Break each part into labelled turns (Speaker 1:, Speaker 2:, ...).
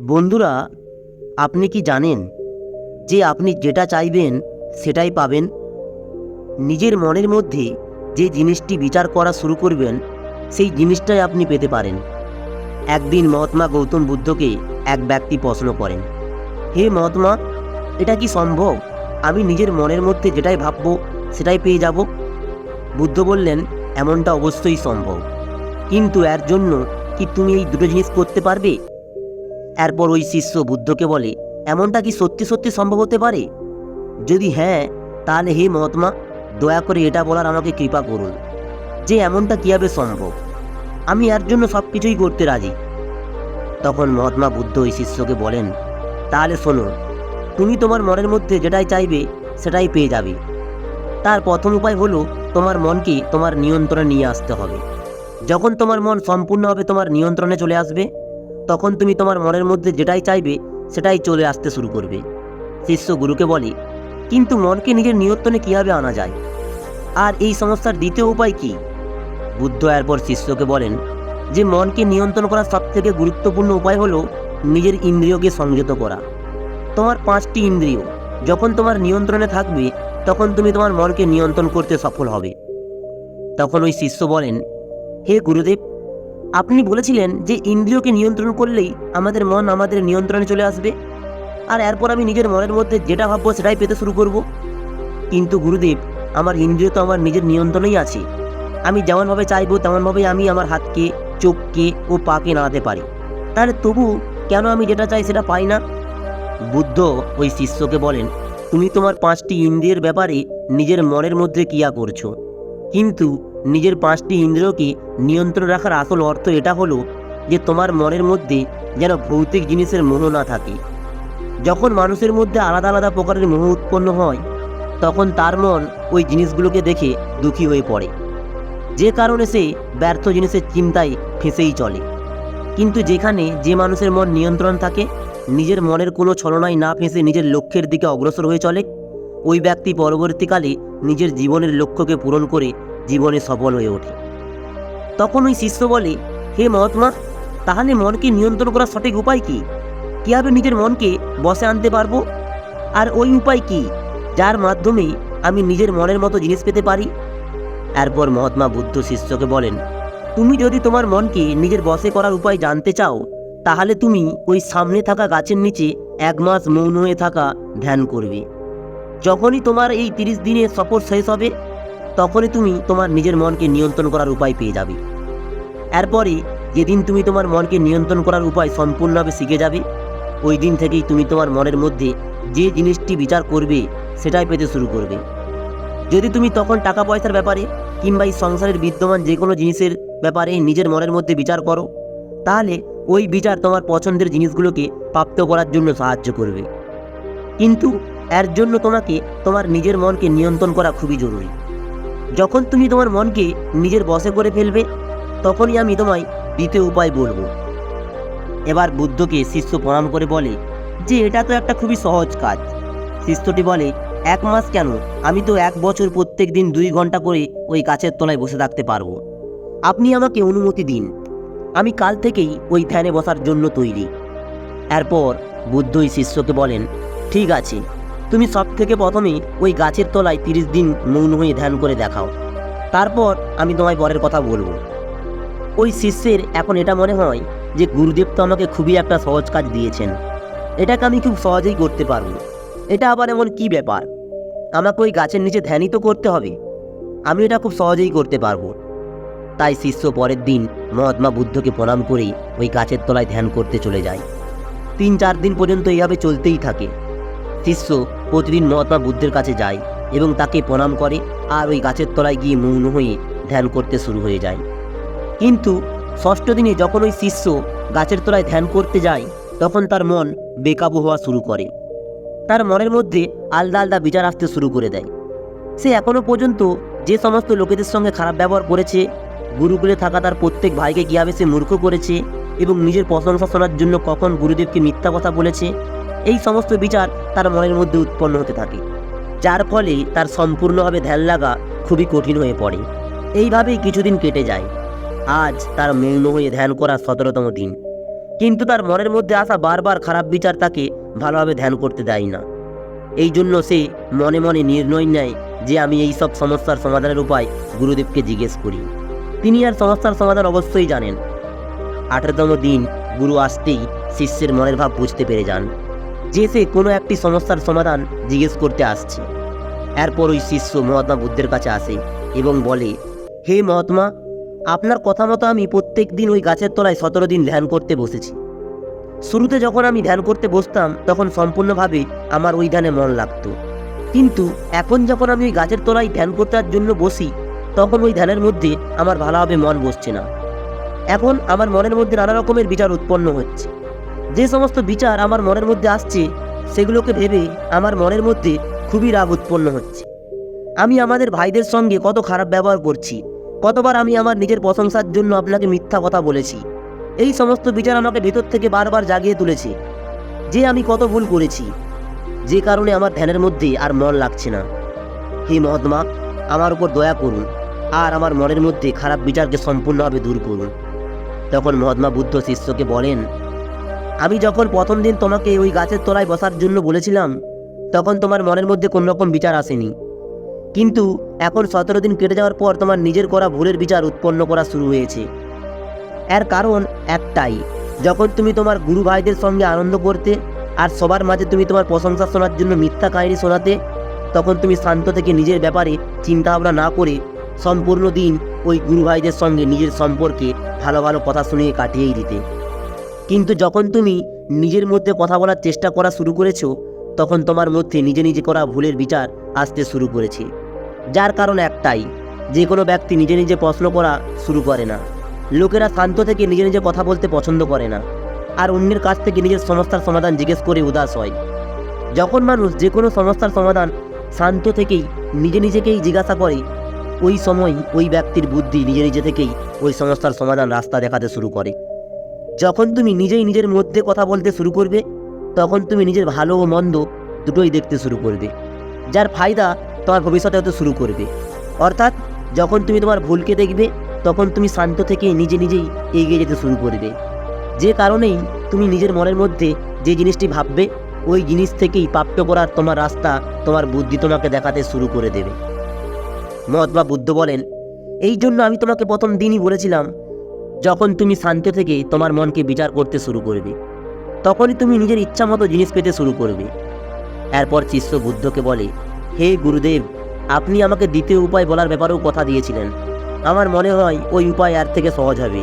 Speaker 1: বন্ধুরা, আপনি কি জানেন যে আপনি যেটা চাইবেন সেটাই পাবেন? নিজের মনের মধ্যে যে জিনিসটি বিচার করা শুরু করবেন, সেই জিনিসটাই আপনি পেতে পারেন। একদিন মহাত্মা গৌতম বুদ্ধকে এক ব্যক্তি প্রশ্ন করেন, হে মহাত্মা, এটা কি সম্ভব? আমি নিজের মনের মধ্যে যেটাই ভাববো, সেটাই পেয়ে যাব? বুদ্ধ বললেন, এমনটা অবশ্যই সম্ভব। কিন্তু এর জন্য কি তুমি এই দুটো জিনিস করতে পারবে? এরপর ওই শিষ্য বুদ্ধকে বলে, এমনটা কি সত্যি সত্যি সম্ভব হতে পারে? যদি হ্যাঁ তাহলে হে মহাত্মা, দয়া করে এটা বলার আমাকে কৃপা করুন, যে এমনটা কীভাবে সম্ভব। আমি এর জন্য সব কিছুই করতে রাজি। তখন মহাত্মা বুদ্ধ ওই শিষ্যকে বলেন, তাহলে শোনো, তুমি তোমার মনের মধ্যে যেটাই চাইবে, সেটাই পেয়ে যাবে। তার প্রথম উপায় হলো, তোমার মনকে তোমার নিয়ন্ত্রণে নিয়ে আসতে হবে। যখন তোমার মন সম্পূর্ণভাবে তোমার নিয়ন্ত্রণে চলে আসবে তখন তুমি তোমার মনের মধ্যে যেটাই চাইবে, সেটাই চলে আসতে শুরু করবে। শিষ্য গুরুকে বলে, কিন্তু মনকে নিজের নিয়ন্ত্রণে কীভাবে আনা যায়? আর এই সমস্যার দ্বিতীয় উপায় কি? বুদ্ধ এরপর শিষ্যকে বলেন, যে মনকে নিয়ন্ত্রণ করার সবথেকে গুরুত্বপূর্ণ উপায় হলো নিজের ইন্দ্রিয়কে সংযত করা। তোমার পাঁচটি ইন্দ্রিয়, যখন তোমার নিয়ন্ত্রণে থাকবে, তখন তুমি তোমার মনকে নিয়ন্ত্রণ করতে সফল হবে। তখন ওই শিষ্য বলেন, হে গুরুদেব আপনি বলেছিলেন যে ইন্দ্রিয়কে নিয়ন্ত্রণ করলেই আমাদের মন আমাদের নিয়ন্ত্রণে চলে আসবে। আর এরপর আমি নিজের মনের মধ্যে যেটা ভাববো সেটাই পেতে শুরু করব। কিন্তু গুরুদেব, আমার ইন্দ্রিয় তো আমার নিজের নিয়ন্ত্রণেই আছে। আমি যেমনভাবে চাইব তেমনভাবেই আমি আমার হাতকে, চোখকে ও পাকে নাড়াতে পারি। তাহলে তবু কেন আমি যেটা চাই সেটা পাই না? বুদ্ধ ওই শিষ্যকে বলেন, তুমি তোমার পাঁচটি ইন্দ্রিয়ের ব্যাপারে নিজের মনের মধ্যে কিয়া করছ। কিন্তু নিজের পাঁচটি ইন্দ্রিয়কে নিয়ন্ত্রণ রাখার আসল অর্থ এটা হলো যে তোমার মনের মধ্যে যেন ভৌতিক জিনিসের মোহ না থাকে। যখন মানুষের মধ্যে আলাদা আলাদা প্রকারের মোহ উৎপন্ন হয়, তখন তার মন ওই জিনিসগুলোকে দেখে দুঃখী হয়ে পড়ে। যে কারণে সে ব্যর্থ জিনিসের চিন্তায় ফেঁসেই চলে। কিন্তু যেখানে যে মানুষের মন নিয়ন্ত্রণ থাকে, নিজের মনের কোনো ছলনায় না ফেঁসে নিজের লক্ষ্যের দিকে অগ্রসর হয়ে চলে, ওই ব্যক্তি পরবর্তীকালে নিজের জীবনের লক্ষ্যকে পূরণ করে জীবনে সফল হয়ে ওঠে। তখন ওই শিষ্য বলে, হে মহাত্মা, তাহলে মনকে নিয়ন্ত্রণ করার সঠিক উপায় কি? কীভাবে নিজের মনকে বসে আনতে পারব? আর ওই উপায় কি, যার মাধ্যমে আমি নিজের মনের মতো জিনিস পেতে পারি? এরপর মহাত্মা বুদ্ধ শিষ্যকে বলেন, তুমি যদি তোমার মনকে নিজের বসে করার উপায় জানতে চাও, তাহলে তুমি ওই সামনে থাকা গাছের নিচে এক মাস মৌন হয়ে থাকা ধ্যান করবে। যখনই তোমার এই তিরিশ দিনের সফর শেষ হবে তখনই তুমি তোমার নিজের মনকে নিয়ন্ত্রণ করার উপায় পেয়ে যাবে। এরপরে যেদিন তুমি তোমার মনকে নিয়ন্ত্রণ করার উপায় সম্পূর্ণভাবে শিখে যাবে, ওই দিন থেকেই তুমি তোমার মনের মধ্যে যে জিনিসটি বিচার করবে, সেটাই পেতে শুরু করবে। যদি তুমি তখন টাকা পয়সার ব্যাপারে কিংবা এই সংসারের বিদ্যমান যে কোনো জিনিসের ব্যাপারে নিজের মনের মধ্যে বিচার করো, তাহলে ওই বিচার তোমার পছন্দের জিনিসগুলোকে প্রাপ্ত করার জন্য সাহায্য করবে। কিন্তু এর জন্য তোমাকে তোমার নিজের মনকে নিয়ন্ত্রণ করা খুবই জরুরি। যখন তুমি তোমার মনকে নিজের বসে করে ফেলবে, তখনই আমি তোমায় দ্বিতীয় উপায় বলব। এবার বুদ্ধকে শিষ্য প্রণাম করে বলে, যে এটা তো একটা খুবই সহজ কাজ। শিষ্যটি বলে, এক মাস কেন? আমি তো এক বছর প্রত্যেক দিন দুই ঘণ্টা করে ওই গাছের তলায় বসে থাকতে পারব। আপনি আমাকে অনুমতি দিন। আমি কাল থেকেই ওই ধ্যানে বসার জন্য তৈরি। এরপর বুদ্ধ ওই শিষ্যকে বলেন, ঠিক আছে। তুমি সব থেকে প্রথমে ওই গাছের তলায় তিরিশ দিন মৌন হয়ে ধ্যান করে দেখাও। তারপর আমি তোমায় বরের কথা বলব। ওই শিষ্যের এখন এটা মনে হয় যে গুরুদেব তো আমাকে খুবই একটা সহজ কাজ দিয়েছেন। এটাকে আমি খুব সহজেই করতে পারব। এটা আবার এমন কি ব্যাপার? আমাকে ওই গাছের নিচে ধ্যানই তো করতে হবে। আমি এটা খুব সহজেই করতে পারব। তাই শিষ্য পরের দিন মহাত্মা বুদ্ধকে প্রণাম করেই ওই গাছের তলায় ধ্যান করতে চলে যায়। তিন চার দিন পর্যন্ত এইভাবে চলতেই থাকে। শিষ্য প্রতিদিন মহাত্মা বুদ্ধের কাছে যায় এবং তাকে প্রণাম করে আর ওই গাছের তলায় গিয়ে মৌন হয়ে ধ্যান করতে শুরু হয়ে যায়। কিন্তু ষষ্ঠ দিনে যখন ওই শিষ্য গাছের তলায় ধ্যান করতে যায়, তখন তার মন বেকাবু হওয়া শুরু করে। তার মনের মধ্যে আলাদা আলাদা বিচার আসতে শুরু করে দেয়। সে এখনও পর্যন্ত যে সমস্ত লোকেদের সঙ্গে খারাপ ব্যবহার করেছে, গুরুকুলে থাকা তার প্রত্যেক ভাইকে কীভাবে সে মূর্খ করেছে এবং নিজের প্রশংসা শোনার জন্য কখন গুরুদেবকে মিথ্যা কথা বলেছে এই সমস্ত বিচার তার মনের মধ্যে উৎপন্ন হতে থাকে, যার ফলে তার সম্পূর্ণভাবে ধ্যান লাগা খুবই কঠিন হয়ে পড়ে। এইভাবেই কিছুদিন কেটে যায়। আজ তার মৌন হয়ে ধ্যান করার সতেরোতম দিন। কিন্তু তার মনের মধ্যে আসা বারবার খারাপ বিচার তাকে ভালোভাবে ধ্যান করতে দেয় না। এই জন্য সে মনে মনে নির্ণয় নেয় যে আমি এই সব সমস্যার সমাধানের উপায় গুরুদেবকে জিজ্ঞেস করি। তিনি আর সমস্যার সমাধান অবশ্যই জানেন। আঠারোতম দিন গুরু আসতেই শিষ্যের মনের ভাব বুঝতে পেরে যান। যে সে কোনো একটি সমস্যার সমাধান জিজ্ঞেস করতে আসছে। এরপর ওই শিষ্য মহাত্মা বুদ্ধের কাছে আসে এবং বলে, হে মহাত্মা, আপনার কথা মতো আমি প্রত্যেক দিন ওই গাছের তলায় সতেরো দিন ধ্যান করতে বসেছি। শুরুতে যখন আমি ধ্যান করতে বসতাম, তখন সম্পূর্ণভাবে আমার ওই ধ্যানে মন লাগতো। কিন্তু এখন যখন আমি ওই গাছের তলায় ধ্যান করতে জন্য বসি, তখন ওই ধ্যানের মধ্যে আমার ভালোভাবে মন বসছে না। এখন আমার মনের মধ্যে নানা রকমের বিচার উৎপন্ন হচ্ছে। যে সমস্ত বিচার আমার মনের মধ্যে আসছে, সেগুলোকে ভেবে আমার মনের মধ্যে খুবই রাগ উৎপন্ন হচ্ছে। আমি আমাদের ভাইদের সঙ্গে কত খারাপ ব্যবহার করছি, কতবার আমি আমার নিজের প্রশংসার জন্য আপনাকে মিথ্যা কথা বলেছি। এই সমস্ত বিচার আমাকে ভেতর থেকে বারবার জাগিয়ে তুলেছে। যে আমি কত ভুল করেছি, যে কারণে আমার ধ্যানের মধ্যে আর মন লাগছে না। হে মহাত্মা, আমার উপর দয়া করুন, আর আমার মনের মধ্যে খারাপ বিচারকে সম্পূর্ণভাবে দূর করুন। তখন মহাত্মা বুদ্ধ শিষ্যকে বলেন আমি যখন প্রথম দিন তোমাকে ওই গাছের তলায় বসার জন্য বলেছিলাম, তখন তোমার মনের মধ্যে কোনো রকম বিচার আসেনি। কিন্তু এখন সতেরো দিন কেটে যাওয়ার পর তোমার নিজের করা ভুলের বিচার উৎপন্ন করা শুরু হয়েছে। এর কারণ একটাই, যখন তুমি তোমার গুরু ভাইদের সঙ্গে আনন্দ করতে আর সবার মাঝে তুমি তোমার প্রশংসা শোনার জন্য মিথ্যা কাহিনী শোনাতে, তখন তুমি শান্ত থেকে নিজের ব্যাপারে চিন্তা ভাবনা না করে সম্পূর্ণ দিন ওই গুরু ভাইদের সঙ্গে নিজের সম্পর্কে ভালো ভালো কথা শুনিয়ে কাটিয়েই দিতে। কিন্তু যখন তুমি নিজের মধ্যে কথা বলার চেষ্টা করা শুরু করেছ, তখন তোমার মধ্যে নিজে নিজে করা ভুলের বিচার আসতে শুরু করেছে। যার কারণ একটাই, যে কোনো ব্যক্তি নিজে নিজে প্রশ্ন করা শুরু করে না। লোকেরা শান্ত থেকে নিজে নিজে কথা বলতে পছন্দ করে না। আর অন্যের কাছ থেকে নিজের সমস্যার সমাধান জিজ্ঞেস করে উদাস হয়। যখন মানুষ যে কোনো সমস্যার সমাধান শান্ত থেকেই নিজে নিজেকেই জিজ্ঞাসা করে, ওই সময় ওই ব্যক্তির বুদ্ধি নিজে নিজে থেকেই ওই সমস্যার সমাধান রাস্তা দেখাতে শুরু করে। যখন তুমি নিজেই নিজের মধ্যে কথা বলতে শুরু করবে, তখন তুমি নিজের ভালো ও মন্দ দুটোই দেখতে শুরু করবে। যার ফায়দা তোমার ভবিষ্যতে হতে শুরু করবে। অর্থাৎ যখন তুমি তোমার ভুলকে দেখবে, তখন তুমি শান্ত থেকে নিজে নিজেই এগিয়ে যেতে শুরু করবে। যে কারণেই তুমি নিজের মনের মধ্যে যে জিনিসটি ভাববে, ওই জিনিস থেকেই প্রাপ্ত করার তোমার রাস্তা তোমার বুদ্ধি তোমাকে দেখাতে শুরু করে দেবে। মহাত্মা বুদ্ধ বলেন, এই জন্য আমি তোমাকে প্রথম দিনই বলেছিলাম যখন তুমি শান্ত থেকে তোমার মনকে বিচার করতে শুরু করবে, তখনই তুমি নিজের ইচ্ছা মতো জিনিস পেতে শুরু করবে। এরপর শিষ্য বুদ্ধকে বলে, হে গুরুদেব, আপনি আমাকে দ্বিতীয় উপায় বলার ব্যাপারেও কথা দিয়েছিলেন। আমার মনে হয় ওই উপায় এর থেকে সহজ হবে।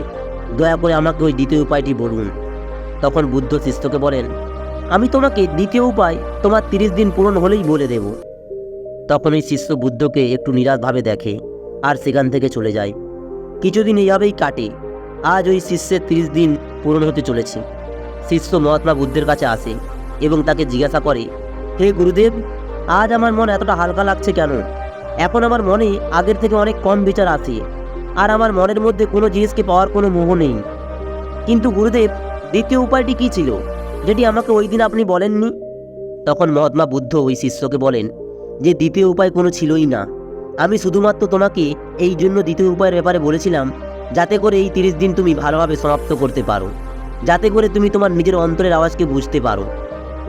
Speaker 1: দয়া করে আমাকে ওই দ্বিতীয় উপায়টি বলুন। তখন বুদ্ধ শিষ্যকে বলেন, আমি তোমাকে দ্বিতীয় উপায় তোমার তিরিশ দিন পূরণ হলেই বলে দেব। তখন ওই শিষ্য বুদ্ধকে একটু নিরাশভাবে দেখে আর সেখান থেকে চলে যায়। কিছুদিন এইভাবেই কাটে। আজ ওই শিষ্যের তিরিশ দিন পূরণ হতে চলেছে। শিষ্য মহাত্মা বুদ্ধের কাছে আসে এবং তাকে জিজ্ঞাসা করে, হে গুরুদেব, আজ আমার মন এতটা হালকা লাগছে কেন? এখন আমার মনে আগের থেকে অনেক কম বিচার আছে, আর আমার মনের মধ্যে কোনো জিনিসকে পাওয়ার কোনো মোহ নেই। কিন্তু গুরুদেব, দ্বিতীয় উপায়টি কী ছিল, যেটি আমাকে ওই দিন আপনি বলেননি? তখন মহাত্মা বুদ্ধ ওই শিষ্যকে বলেন, যে দ্বিতীয় উপায় কোনো ছিলই না। আমি শুধুমাত্র তোমাকে এই জন্য দ্বিতীয় উপায়ের ব্যাপারে বলেছিলাম যাতে করে এই তিরিশ দিন তুমি ভালোভাবে সমাপ্ত করতে পারো। যাতে করে তুমি তোমার নিজের অন্তরের আওয়াজকে বুঝতে পারো।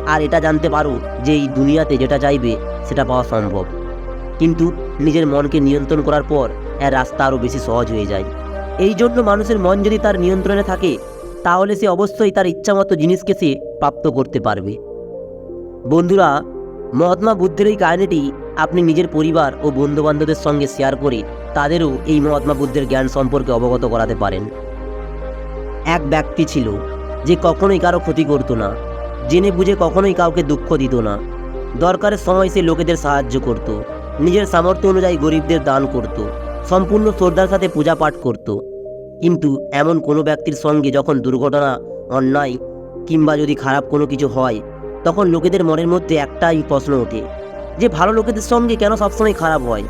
Speaker 1: আর এটা জানতে পারো যে এই দুনিয়াতে যেটা চাইবে, সেটা পাওয়া সম্ভব। কিন্তু নিজের মনকে নিয়ন্ত্রণ করার পর এর রাস্তা আরও বেশি সহজ হয়ে যায়। এই জন্য মানুষের মন যদি তার নিয়ন্ত্রণে থাকে, তাহলে সে অবশ্যই তার ইচ্ছামতো জিনিসকে সে প্রাপ্ত করতে পারবে। বন্ধুরা, মহাত্মা বুদ্ধের এই কাহিনীটি আপনি নিজের পরিবার ও বন্ধুবান্ধবদের সঙ্গে শেয়ার করে তাদেরও এই মহাত্মা বুদ্ধের জ্ঞান সম্পর্কে অবগত করাতে পারেন। এক ব্যক্তি ছিল যে কখনোই কারও ক্ষতি করতো না, জেনে বুঝে কখনোই কাউকে দুঃখ দিত না। দরকারের সময় সে লোকেদের সাহায্য করত, নিজের সামর্থ্য অনুযায়ী গরিবদের দান করত, সম্পূর্ণ শ্রদ্ধার সাথে পূজা পাঠ করত। কিন্তু এমন কোনো ব্যক্তির সঙ্গে যখন দুর্ঘটনা, অন্যায় কিংবা যদি খারাপ কোনো কিছু হয়, তখন লোকেদের মনের মধ্যে একটাই প্রশ্ন ওঠে যে ভালো লোকেদের সঙ্গে কেন সবসময় খারাপ হয়?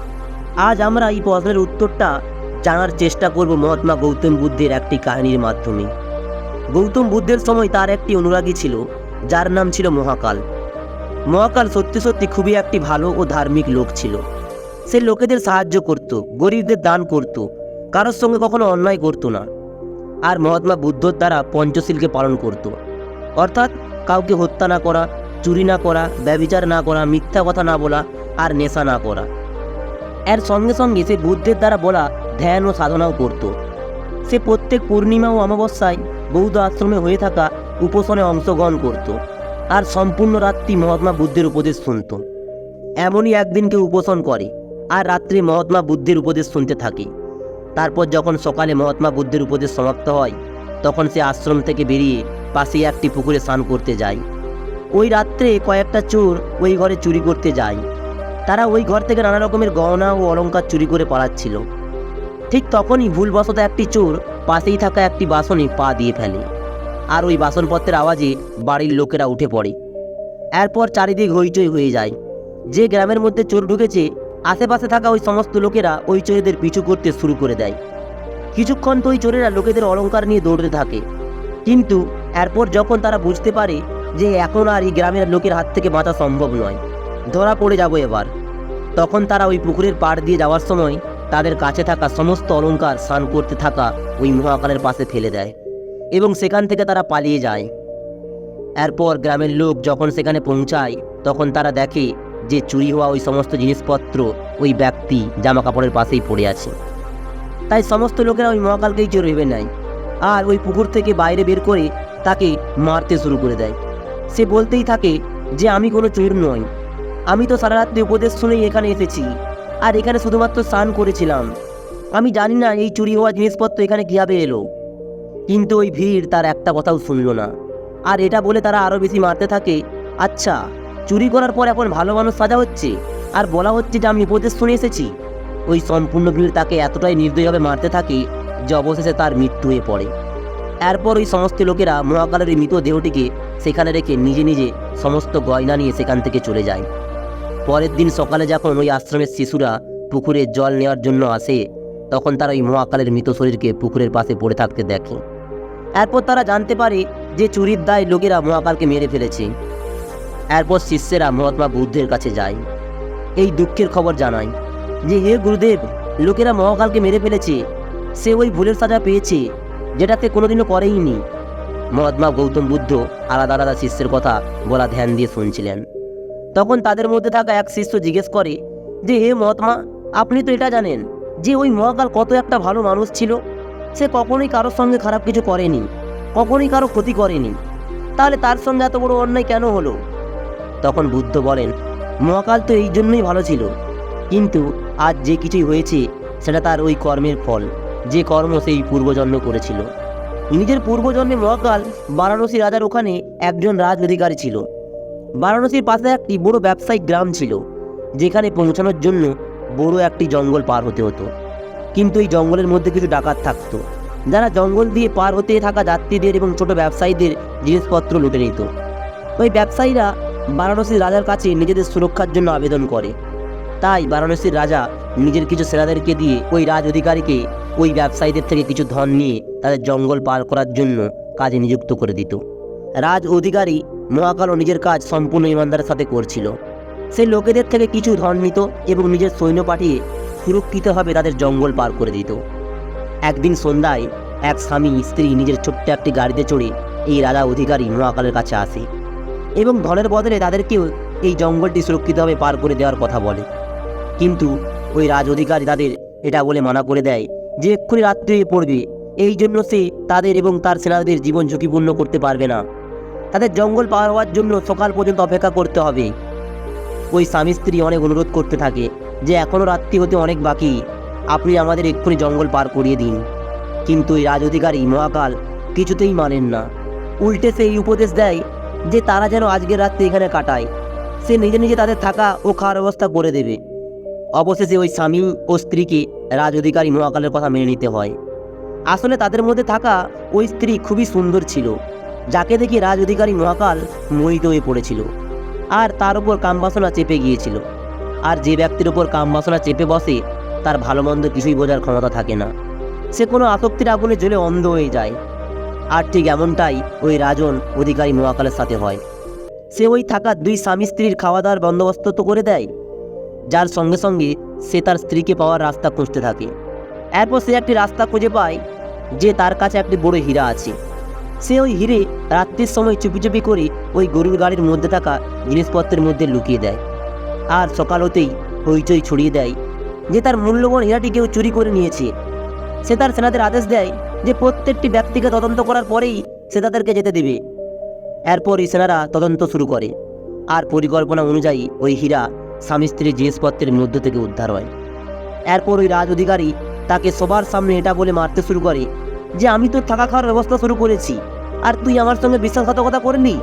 Speaker 1: আজ আমরা এই প্রশ্নের উত্তরটা জানার চেষ্টা করব মহাত্মা গৌতম বুদ্ধের একটি কাহিনীর মাধ্যমে। গৌতম বুদ্ধের সময় তার একটি অনুরাগী ছিল, যার নাম ছিল মহাকাল। মহাকাল সত্যি সত্যি খুবই একটি ভালো ও ধার্মিক লোক ছিল। সে লোকেদের সাহায্য করত, গরিবদের দান করত, কারোর সঙ্গে কখনো অন্যায় করতো না। আর মহাত্মা বুদ্ধর দ্বারা পঞ্চশীলকে পালন করত। অর্থাৎ কাউকে হত্যা না করা চুরি না করা ব্যবিচার না করা, মিথ্যা কথা না বলা আর নেশা না করা। এর সঙ্গে সঙ্গে সে বুদ্ধের দ্বারা বলা, ধ্যান ও সাধনাও করত। সে প্রত্যেক পূর্ণিমা ও অমাবস্যায় বৌদ্ধ আশ্রমে হয়ে থাকা উপাসনে অংশগ্রহণ করত আর সম্পূর্ণ রাত্রি মহাত্মা বুদ্ধের উপদেশ শুনত। এমনই একদিনকে উপাসন করে আর রাত্রে মহাত্মা বুদ্ধের উপদেশ শুনতে থাকে। তারপর যখন সকালে মহাত্মা বুদ্ধের উপদেশ সমাপ্ত হয়, তখন সে আশ্রম থেকে বেরিয়ে পাশে একটি পুকুরে স্নান করতে যায়। ওই রাত্রে কয়েকটা চোর ওই ঘরে চুরি করতে যায়। তারা ওই ঘর থেকে নানা রকমের গহনা ও অলংকার চুরি করে পালাচ্ছিল। ঠিক তখনই ভুলবশত একটি চোর পাশেই থাকা একটি বাসনে পা দিয়ে ফেলে আর ওই বাসনপত্রের আওয়াজে বাড়ির লোকেরা উঠে পড়ে। এরপর চারিদিক হইচই হয়ে যায়। যে গ্রামের মধ্যে চোর ঢুকেছে, আশেপাশে থাকা ওই সমস্ত লোকেরা ওই চোরেদের পিছু করতে শুরু করে দেয়। কিছুক্ষণ তো ওই চোরেরা লোকেদের অলংকার নিয়ে দৌড়তে থাকে। কিন্তু এরপর যখন তারা বুঝতে পারে যে এখন আর এই গ্রামের লোকের হাত থেকে বাঁচা সম্ভব নয়। ধরা পড়ে যাব এবার। তখন তারা ওই পুকুরের পাড় দিয়ে যাওয়ার সময় তাদের কাছে থাকা সমস্ত অলংকার স্নান করতে থাকা ওই মহাকালের পাশে ফেলে দেয় এবং সেখান থেকে তারা পালিয়ে যায়। এরপর গ্রামের লোক যখন সেখানে পৌঁছায়, তখন তারা দেখে যে চুরি হওয়া ওই সমস্ত জিনিসপত্র ওই ব্যক্তি জামা কাপড়ের পাশেই পড়ে আছে। তাই সমস্ত লোকেরা ওই মহাকালকেই চোর ভেবে নেয়। আর ওই পুকুর থেকে বাইরে বের করে তাকে মারতে শুরু করে দেয়। সে বলতেই থাকে যে আমি কোনো চোর নই। আমি তো সারা রাত্রে উপদেশ শুনেই এখানে এসেছি, আর এখানে শুধুমাত্র স্নান করেছিলাম। আমি জানি না এই চুরি হওয়া জিনিসপত্র এখানে কীভাবে এলো। কিন্তু ওই ভিড় তার একটা কথাও শুনলো না। আর এটা বলে তারা আরও বেশি মারতে থাকে আচ্ছা চুরি করার পর এখন ভালো মানুষ সাজা হচ্ছে, আর বলা হচ্ছে যে আমি উপদেশ শুনে এসেছি। ওই সম্পূর্ণ ভিড় তাকে এতটাই নির্দয়ভাবে মারতে থাকে যে অবশেষে তার মৃত্যু হয়ে পড়ে। এরপর ওই সমস্ত লোকেরা মহাকালের মৃত দেহটিকে সেখানে রেখে নিজে নিজে সমস্ত গয়না নিয়ে সেখান থেকে চলে যায়। পরের দিন সকালে যখন ওই আশ্রমের শিশুরা পুকুরে জল নেওয়ার জন্য আসে, তখন তারা ওই মহাকালের মৃত শরীরকে পুকুরের পাশে পড়ে থাকতে দেখে। এরপর তারা জানতে পারে যে চুরির দায় লোকেরা মহাকালকে মেরে ফেলেছে। এরপর শিষ্যেরা মহাত্মা বুদ্ধের কাছে যায়। এই দুঃখের খবর জানায় যে, হে গুরুদেব, লোকেরা মহাকালকে মেরে ফেলেছে। সে ওই ভুলের সাজা পেয়েছে। যেটা সে কোনোদিনও করেইনি। মহাত্মা গৌতম বুদ্ধ আলাদা আলাদা শিষ্যের কথা বলা ধ্যান দিয়ে শুনছিলেন। তখন তাদের মধ্যে থাকা এক শিষ্য জিজ্ঞেস করে, যে হে মহাত্মা, আপনি তো এটা জানেন যে ওই মহাকাল কত একটা ভালো মানুষ ছিল? সে কখনোই কারোর সঙ্গে খারাপ কিছু করেনি, কখনোই কারও ক্ষতি করেনি। তাহলে তার সঙ্গে এত বড় অন্যায় কেন হলো? তখন বুদ্ধ বলেন, মহাকাল তো এই জন্যই ভালো ছিল। কিন্তু আজ যে কিছুই হয়েছে, সেটা তার ওই কর্মের ফল। যে কর্ম সেই পূর্বজন্ম করেছিল। নিজের পূর্বজন্মে মহাকাল বারাণসী রাজার ওখানে একজন রাজ অধিকারী ছিল। বারাণসীর পাশে একটি বড় ব্যবসায়িক গ্রাম ছিল, যেখানে পৌঁছানোর জন্য বড় একটি জঙ্গল পার হতে হতো। কিন্তু এই জঙ্গলের মধ্যে কিছু ডাকাত থাকতো, যারা জঙ্গল দিয়ে পার হতে থাকা যাত্রীদের এবং ছোট ব্যবসায়ীদের জিনিসপত্র লুটে নিত। ওই ব্যবসায়ীরা বারাণসীর রাজার কাছে নিজেদের সুরক্ষার জন্য আবেদন করে। তাই বারাণসীর রাজা নিজের কিছু সেনাদেরকে দিয়ে ওই রাজ অধিকারীকে ওই ব্যবসায়ীদের থেকে কিছু ধন নিয়ে তাদের জঙ্গল পার করার জন্য কাজে নিযুক্ত করে দিত। রাজ অধিকারী মহাকালও নিজের কাজ সম্পূর্ণ ইমানদারের সাথে করছিল। সে লোকেদের থেকে কিছু ধন নিত এবং নিজের সৈন্য পাঠিয়ে সুরক্ষিতভাবে তাদের জঙ্গল পার করে দিত। একদিন সন্ধ্যায় এক স্বামী স্ত্রী নিজের ছোট্ট একটি গাড়িতে চড়ে এই রাজা অধিকারী মহাকালের কাছে আসে এবং ধনের বদলে তাদেরকেও এই জঙ্গলটি সুরক্ষিতভাবে পার করে দেওয়ার কথা বলে। কিন্তু ওই রাজ অধিকারী তাদের এটা বলে মানা করে দেয় যে এক্ষুনি রাত্রি হয়ে পড়বে, এই জন্য সে তাদের এবং তার সেনাদের জীবন ঝুঁকিপূর্ণ করতে পারবে না। তাদের জঙ্গল পার হওয়ার জন্য সকাল পর্যন্ত অপেক্ষা করতে হবে। ওই স্বামী স্ত্রী অনেক অনুরোধ করতে থাকে যে এখনও রাত্রি হতে অনেক বাকি, আপনি আমাদের এক্ষুনি জঙ্গল পার করিয়ে দিন। কিন্তু এই রাজ অধিকারী মহাকাল কিছুতেই মানেন না। উল্টে সে এই উপদেশ দেয় যে তারা যেন আজকের রাত্রে এখানে কাটায়। সে নিজে নিজে তাদের থাকা ও খাওয়ার ব্যবস্থা করে দেবে। অবশেষে ওই স্বামী ও স্ত্রীকে রাজ অধিকারী মহাকালের কথা মেনে নিতে হয়। আসলে তাদের মধ্যে থাকা ওই স্ত্রী খুবই সুন্দর ছিল, যাকে দেখে রাজ অধিকারী মহাকাল মোহিত হয়ে পড়েছিল আর তার উপর কামবাসনা চেপে গিয়েছিল। আর যে ব্যক্তির উপর কামবাসনা চেপে বসে, তার ভালো মন্দ কিছুই বোঝার ক্ষমতা থাকে না। সে কোনো আসক্তির আগুনে জ্বলে অন্ধ হয়ে যায়। আর ঠিক এমনটাই ওই রাজন অধিকারী মহাকালের সাথে হয়। সে ওই থাকা দুই স্বামী স্ত্রীর খাওয়া দাওয়ার বন্দোবস্ত তো করে দেয় যার সঙ্গে সঙ্গে সে তার স্ত্রীকে পাওয়ার রাস্তা খুঁজতে থাকে। এরপর সে একটি রাস্তা খুঁজে পায় যে তার কাছে একটি বড় হীরা আছে। সে ওই হিরে রাত্রির সময় চুপি চুপি করে ওই গরুর গাড়ির মধ্যে থাকা জিনিসপত্রের মধ্যে লুকিয়ে দেয় আর সকাল হতেই হইচই ছড়িয়ে দেয় যে তার মূল্যবান হীরাটি কেউ চুরি করে নিয়েছে। সে তার সেনাদের আদেশ দেয় যে প্রত্যেকটি ব্যক্তিকে তদন্ত করার পরেই সে তাদেরকে যেতে দেবে। এরপর সেনারা তদন্ত শুরু করে। আর পরিকল্পনা অনুযায়ী ওই হীরা স্বামী স্ত্রীর জিনিসপত্রের মধ্য থেকে উদ্ধার হয়। এরপর ওই রাজ অধিকারী তাকে সবার সামনে এটা বলে মারতে শুরু করে যে, আমি তো থাকা খাওয়ার ব্যবস্থা শুরু করেছি। আর তুই আমার সঙ্গে বিশ্বাসঘাতকতা করলি?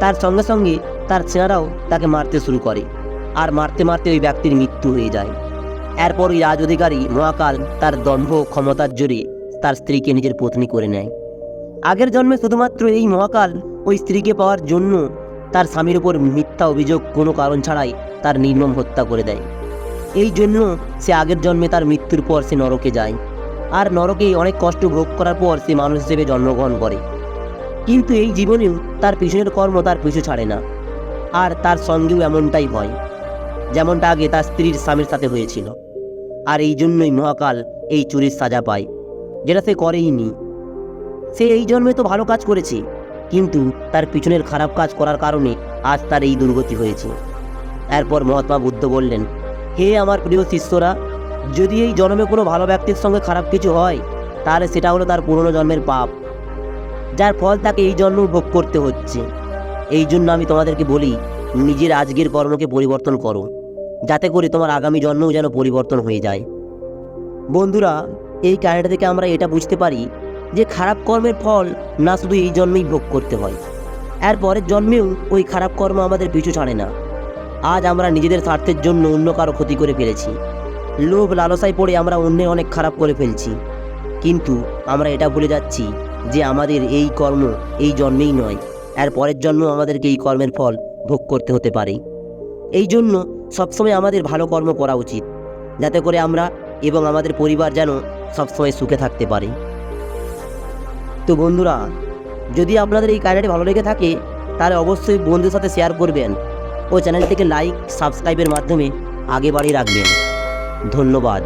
Speaker 1: তার সঙ্গে সঙ্গে তার সেনারাও তাকে মারতে শুরু করে। আর মারতে মারতে ওই ব্যক্তির মৃত্যু হয়ে যায়। এরপর ওই রাজ অধিকারী মহাকাল তার দম্ভ ক্ষমতার জোরে তার স্ত্রীকে নিজের পত্নী করে নেয়। আগের জন্মে শুধুমাত্র এই মহাকাল ওই স্ত্রীকে পাওয়ার জন্য তার স্বামীর উপর মিথ্যা অভিযোগ কোনো কারণ ছাড়াই তার নির্মম হত্যা করে দেয়। এই জন্য সে আগের জন্মে তার মৃত্যুর পর সে নরকে যায়। আর নরকে অনেক কষ্ট ভোগ করার পর সে মানুষ হিসেবে জন্মগ্রহণ করে। কিন্তু এই জীবনেও তার পিছনের কর্ম তার পিছু ছাড়ে না। আর তার সঙ্গেও এমনটাই হয় যেমনটা আগে তার স্ত্রীর স্বামীর সাথে হয়েছিল। আর এই জন্যই মহাকাল এই চুরির সাজা পায়, যেটা সে করেইনি। সে এই জন্মে তো ভালো কাজ করেছে। কিন্তু তার পিছনের খারাপ কাজ করার কারণে আজ তার এই দুর্গতি হয়েছে। এরপর মহাত্মা বুদ্ধ বললেন, হে আমার প্রিয় শিষ্যরা, যদি এই জন্মে কোনো ভালো ব্যক্তির সঙ্গে খারাপ কিছু হয়, তাহলে সেটা হলো তার পুরনো জন্মের পাপ। যার ফল তাকে এই জন্ম ভোগ করতে হচ্ছে। এই জন্য আমি তোমাদেরকে বলি, নিজের আজকের কর্মকে পরিবর্তন করো, যাতে করে তোমার আগামী জন্মও যেন পরিবর্তন হয়ে যায়। বন্ধুরা, এই কাহিনীটা থেকে আমরা এটা বুঝতে পারি যে খারাপ কর্মের ফল না শুধু এই জন্মেই ভোগ করতে হয়। এর পরের জন্মেও ওই খারাপ কর্ম আমাদের পিছু ছাড়ে না। আজ আমরা নিজেদের স্বার্থের জন্য অন্য কারও ক্ষতি করে ফেলেছি। লোভ লালসায় পড়ে আমরা অন্যের অনেক খারাপ করে ফেলছি। কিন্তু আমরা এটা ভুলে যাচ্ছি যে আমাদের এই কর্ম এই জন্মেই নয়। এর পরের জন্ম আমাদেরকে এই কর্মের ফল ভোগ করতে হতে পারে। এই জন্য সবসময় আমাদের ভালো কর্ম করা উচিত। যাতে করে আমরা এবং আমাদের পরিবার যেন সবসময় সুখে থাকতে পারে। তো বন্ধুরা, যদি আপনাদের এই কাহিনিটি ভালো লেগে থাকে, তাহলে অবশ্যই বন্ধুদের সাথে শেয়ার করবেন ও চ্যানেলটিকে লাইক সাবস্ক্রাইবের মাধ্যমে আগে বাড়িয়ে রাখবেন। ধন্যবাদ।